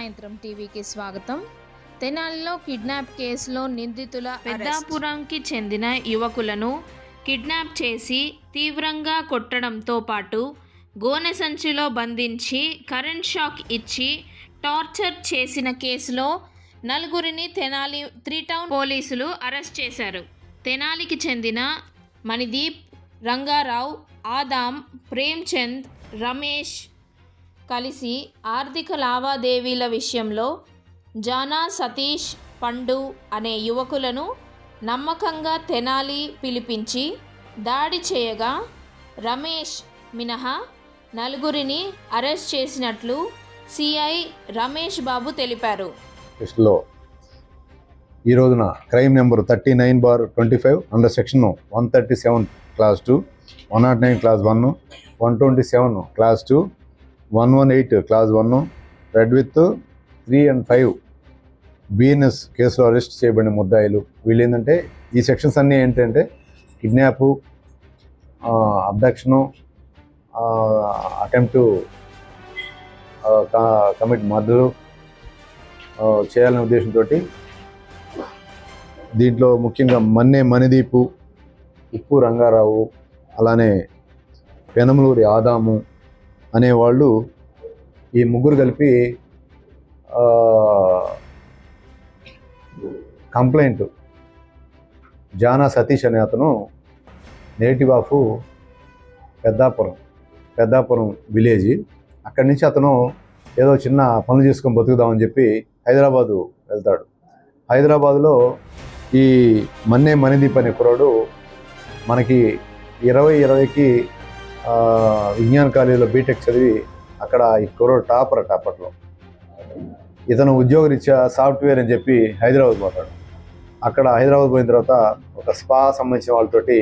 సాయంత్రం టీవీకి స్వాగతం. తెనాలిలో కిడ్నాప్ కేసులో నిందితుల పెద్దాపురంకి చెందిన యువకులను కిడ్నాప్ చేసి తీవ్రంగా కొట్టడంతో పాటు గోనె సంచిలో బంధించి కరెంట్ షాక్ ఇచ్చి టార్చర్ చేసిన కేసులో నలుగురిని తెనాలి త్రీ టౌన్ పోలీసులు అరెస్ట్ చేశారు. తెనాలికి చెందిన మణిదీప్ రంగారావు ఆదాం ప్రేమ్చంద్ రమేష్ కలిసి ఆర్థిక లావాదేవీల విషయంలో జానా సతీష్ పండు అనే యువకులను నమ్మకంగా తెనాలి పిలిపించి దాడి చేయగా రమేష్ మినహా నలుగురిని అరెస్ట్ చేసినట్లు సిఐ రమేష్ బాబు తెలిపారు. ఈ రోజున crime number thirty nine bar twenty five under section one thirty seven class two one nought nine class one one twenty seven class two one one eight class one read with three and five. BNS కేసులో arrest చేయబడిన ముద్దాయిలు. వీళ్ళు ఏంటంటే ఈ sections అన్నీ ఏంటంటే kidnap abduction attempt commit murder చేయాలనే ఉద్దేశంతో దీంట్లో ముఖ్యంగా మన్నే మణిదీపు ఉప్పు రంగారావు అలానే పెనమలూరి ఆదాము అనేవాళ్ళు ఈ ముగ్గురు కలిపి కంప్లైంట్. జానా సతీష్ అనే అతను native of Peddapuram Peddapuram village. అక్కడి నుంచి అతను ఏదో చిన్న పనులు చేసుకొని బతుకుదామని చెప్పి హైదరాబాదు వెళ్తాడు. హైదరాబాదులో ఈ మన్నే మణిదీప్ అనే కుర్రాడు మనకి ఇరవై ఇరవైకి విజ్ఞాన్ కాలేజీలో బీటెక్ చదివి అక్కడ ఈ కుర్రాడు టాపర్ టాపర్లో ఇతను ఉద్యోగరీత్యా సాఫ్ట్వేర్ అని చెప్పి హైదరాబాద్ పోతాడు. అక్కడ హైదరాబాద్ పోయిన తర్వాత ఒక స్పా సంబంధించిన వాళ్ళతోటి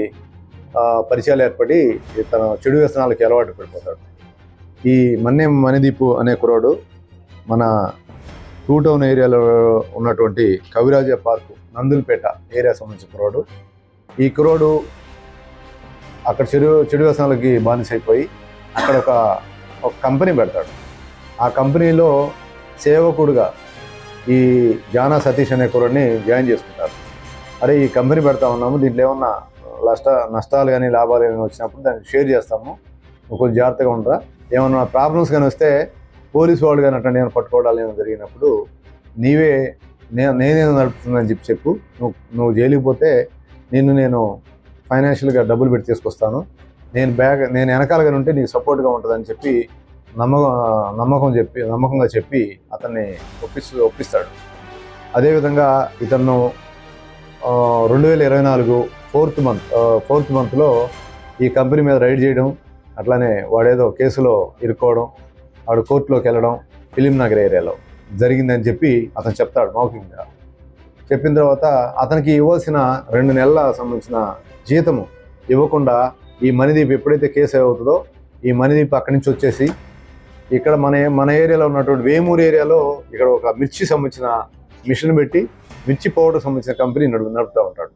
పరిచయాలు ఏర్పడి ఇతను చెడు వ్యసనాలకి అలవాటు పడిపోతాడు. ఈ మన్నే మణిదీపు అనే కుర్రాడు మన టూ టౌన్ ఏరియాలో ఉన్నటువంటి కవిరాజ పార్క్ నందులపేట ఏరియా సంబంధించిన కుర్రాడు. ఈ కుర్రాడు అక్కడ చెడు చెడు వ్యసనాలకి బానిసైపోయి అక్కడ ఒక ఒక కంపెనీ పెడతాడు. ఆ కంపెనీలో సేవకుడుగా ఈ జానా సతీష్ అనే కుర్రాడిని జాయిన్ చేసుకుంటారు. అరే ఈ కంపెనీ పెడతా ఉన్నాము దీంట్లో ఏమన్నా నష్ట నష్టాలు కానీ లాభాలు కానీ వచ్చినప్పుడు దాన్ని షేర్ చేస్తాము. నువ్వు కొంచెం జాగ్రత్తగా ఉండరా. ఏమన్నా ప్రాబ్లమ్స్ కానీ వస్తే పోలీసు వాళ్ళు కానీ అట్లా నేను పట్టుకోవడాలు ఏమైనా జరిగినప్పుడు నీవే నేను నేనేదో నడుపుతుందని చెప్పి చెప్పు. నువ్వు నువ్వు జైలుకి పోతే నిన్ను నేను ఫైనాన్షియల్గా డబ్బులు పెట్టి తీసుకొస్తాను. నేను బ్యాగ్ నేను వెనకాలగా ఉంటే నీకు సపోర్ట్గా ఉంటుందని చెప్పి నమ్మకం నమ్మకం చెప్పి నమ్మకంగా చెప్పి అతన్ని ఒప్పిస్తు ఒప్పిస్తాడు. అదేవిధంగా ఇతను రెండు వేల ఇరవై నాలుగు ఫోర్త్ మంత్ ఫోర్త్ మంత్లో ఈ కంపెనీ మీద రైడ్ చేయడం అట్లానే వాడేదో కేసులో ఇరుక్కోవడం వాడు కోర్టులోకి వెళ్ళడం ఫిలిం నగర్ ఏరియాలో జరిగిందని చెప్పి అతను చెప్తాడు మౌఖికంగా. చెప్పిన తర్వాత అతనికి ఇవ్వాల్సిన రెండు నెలల సంబంధించిన జీతము ఇవ్వకుండా ఈ మణిదీప్ ఎప్పుడైతే కేసు అవుతుందో ఈ మణిదీప్ అక్కడి నుంచి వచ్చేసి ఇక్కడ మన మన ఏరియాలో ఉన్నటువంటి వేమూరు ఏరియాలో ఇక్కడ ఒక మిర్చి సంబంధించిన మిషన్ పెట్టి మిర్చి పౌడర్ సంబంధించిన కంపెనీ నడు నడుపుతూ ఉంటాడు.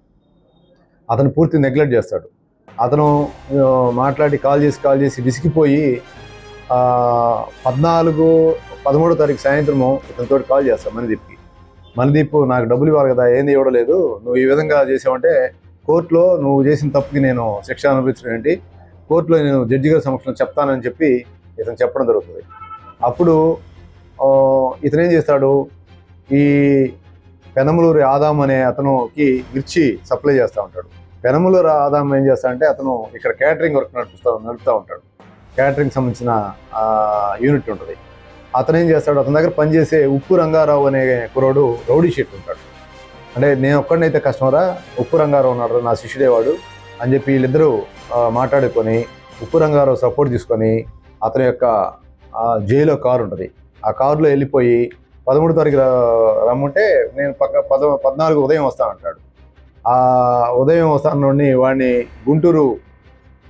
అతను పూర్తి నెగ్లెక్ట్ చేస్తాడు. అతను మాట్లాడి కాల్ చేసి కాల్ చేసి విసిగిపోయి పద్నాలుగు పదమూడో తారీఖు సాయంత్రము ఇతనితో కాల్ చేస్తాను మణిదీప్కి. మణిదీప్ నాకు డబ్బులు ఇవ్వాలి కదా ఏంది ఇవ్వడం లేదు నువ్వు ఈ విధంగా చేసావంటే కోర్టులో నువ్వు చేసిన తప్పుకి నేను శిక్ష అనుభవించడం ఏంటి? కోర్టులో నేను జడ్జి గారి సమక్షంలో చెప్తానని చెప్పి ఇతను చెప్పడం జరుగుతుంది. అప్పుడు ఇతనేం చేస్తాడు? ఈ పెనమలూరి ఆదాం అనే అతనుకి మిర్చి సప్లై చేస్తూ ఉంటాడు. పెనమలూరు ఆదాం ఏం చేస్తాడంటే అతను ఇక్కడ క్యాటరింగ్ వర్క్ నడుపుతూ నడుపుతూ ఉంటాడు. క్యాటరింగ్ సంబంధించిన యూనిట్ ఉంటుంది. అతను ఏం చేస్తాడు? అతని దగ్గర పనిచేసే ఉప్పు రంగారావు అనే కురోడు రౌడీ షీట్ ఉంటాడు. అంటే నేను ఒక్కడినైతే కస్టమరా ఉప్పు రంగారావు ఉన్నాడు నా శిష్యుడేవాడు అని చెప్పి వీళ్ళిద్దరూ మాట్లాడుకొని ఉప్పు రంగారావు సపోర్ట్ తీసుకొని అతని యొక్క జైలో కారు ఉంటుంది. ఆ కారులో వెళ్ళిపోయి పదమూడు తారీఖు రమ్ముంటే రమ్మంటే నేను పక్క పద పద్నాలుగు ఉదయం వస్తాను అంటాడు. ఆ ఉదయం వస్తాను వాడిని గుంటూరు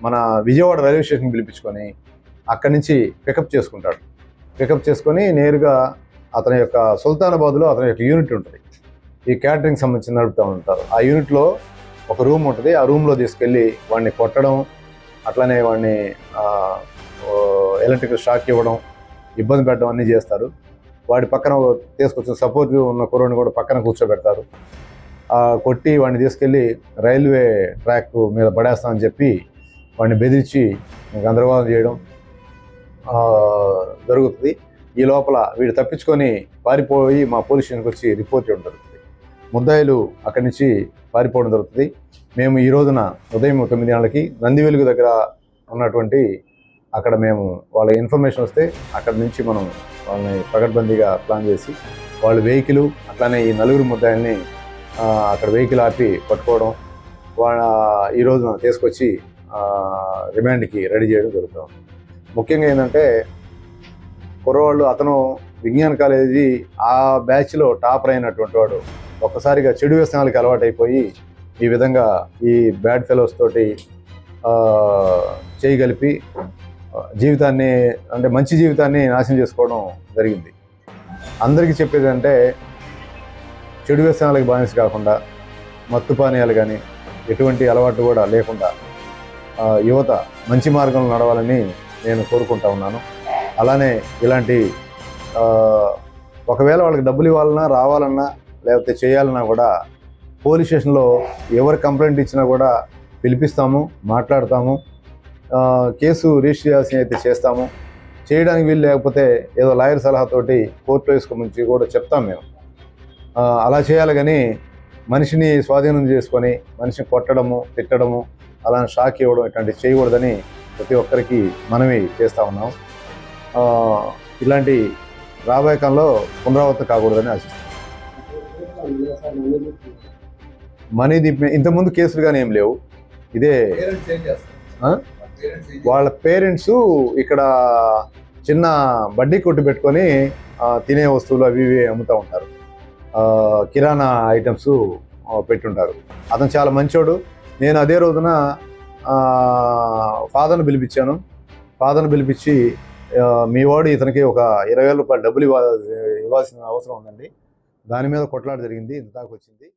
మన విజయవాడ రైల్వే స్టేషన్ పిలిపించుకొని అక్కడి నుంచి పికప్ చేసుకుంటాడు. పికప్ చేసుకొని నేరుగా అతని యొక్క సుల్తానాబాద్లో అతని యొక్క యూనిట్ ఉంటుంది. ఈ క్యాటరింగ్ సంబంధించి నడుపుతూ ఉంటారు. ఆ యూనిట్లో ఒక రూమ్ ఉంటుంది. ఆ రూమ్లో తీసుకెళ్ళి వాడిని కొట్టడం అట్లనే వాడిని ఎలక్ట్రికల్ షాక్ ఇవ్వడం ఇబ్బంది పెట్టడం అన్నీ చేస్తారు. వాడి పక్కన తీసుకొచ్చిన సపోర్ట్ ఉన్న కుర్రోని కూడా పక్కన కూర్చోబెడతారు. కొట్టి వాడిని తీసుకెళ్ళి రైల్వే ట్రాక్ మీద పడేస్తామని చెప్పి వాడిని బెదిరించి గందరగోళం చేయడం జరుగుతుంది. ఈ లోపల వీడు తప్పించుకొని పారిపోయి మా పోలీస్ స్టేషన్కి వచ్చి రిపోర్ట్ చేయడం జరుగుతుంది. ముద్దాయిలు అక్కడి నుంచి పారిపోవడం జరుగుతుంది. మేము ఈ రోజున ఉదయం తొమ్మిది గంటలకి నంది వెలుగు దగ్గర ఉన్నటువంటి అక్కడ మేము వాళ్ళ ఇన్ఫర్మేషన్ వస్తే అక్కడ నుంచి మనం వాళ్ళని పకడ్బందీగా ప్లాన్ చేసి వాళ్ళ వెహికల్ అట్లానే ఈ నలుగురు ముద్దాయిల్ని అక్కడ వెహికల్ ఆపి పట్టుకోవడం వాళ్ళ ఈ రోజున తీసుకొచ్చి రిమాండ్కి రెడీ చేయడం జరుగుతుంది ముఖ్యంగా ఏంటంటే కుర్రవాళ్ళు అతను విజ్ఞాన కాలేజీ ఆ బ్యాచ్లో టాపర్ అయినటువంటి వాడు ఒక్కసారిగా చెడు వ్యసనాలకు అలవాటైపోయి ఈ విధంగా ఈ బ్యాడ్ ఫెలోస్ తోటి చేయగలిపి జీవితాన్ని అంటే మంచి జీవితాన్ని నాశనం చేసుకోవడం జరిగింది. అందరికీ చెప్పేది అంటే చెడు వ్యసనాలకు బానిస కాకుండా మత్తు పానీయాలు కానీ ఎటువంటి అలవాటు కూడా లేకుండా యువత మంచి మార్గంలో నడవాలని నేను కోరుకుంటా ఉన్నాను. అలానే ఇలాంటి ఒకవేళ వాళ్ళకి డబ్బులు ఇవ్వాలన్నా రావాలన్నా లేకపోతే చేయాలన్నా కూడా పోలీస్ స్టేషన్లో ఎవరు కంప్లైంట్ ఇచ్చినా కూడా పిలిపిస్తాము మాట్లాడతాము. కేసు రిజిస్టర్ చేయాల్సి అయితే చేస్తాము. చేయడానికి వీలు లేకపోతే ఏదో లాయర్ సలహాతోటి కోర్టులో వేసుకోమని కూడా చెప్తాం మేము. అలా చేయాలి కానీ మనిషిని స్వాధీనం చేసుకొని మనిషిని కొట్టడము తిట్టడము అలా షాక్ ఇవ్వడం ఇట్లాంటివి చేయకూడదని ప్రతి ఒక్కరికి మనవి చేస్తూ ఉన్నాం. ఇలాంటి రాబోయే కాలంలో పునరావృతం కాకూడదని ఆశిస్తున్నాం. మనీ దీప్ ఇంతకుముందు కేసులు కానీ ఏం లేవు. ఇదే వాళ్ళ పేరెంట్స్ ఇక్కడ చిన్న బడ్డీ కొట్టు పెట్టుకొని తినే వస్తువులు అవి ఇవి అమ్ముతూ ఉంటారు. కిరాణా ఐటమ్స్ పెట్టుంటారు. అతను చాలా మంచోడు. నేను అదే రోజున ఫాదర్ని పిలిపించాను. ఫాదర్ని పిలిపించి మీ వాడు ఇతనికి ఒక ఇరవై వేల రూపాయలు డబ్బులు ఇవ్వ ఇవ్వాల్సిన అవసరం ఉందండి. దాని మీద కొట్లాట జరిగింది ఇంత దాకా వచ్చింది.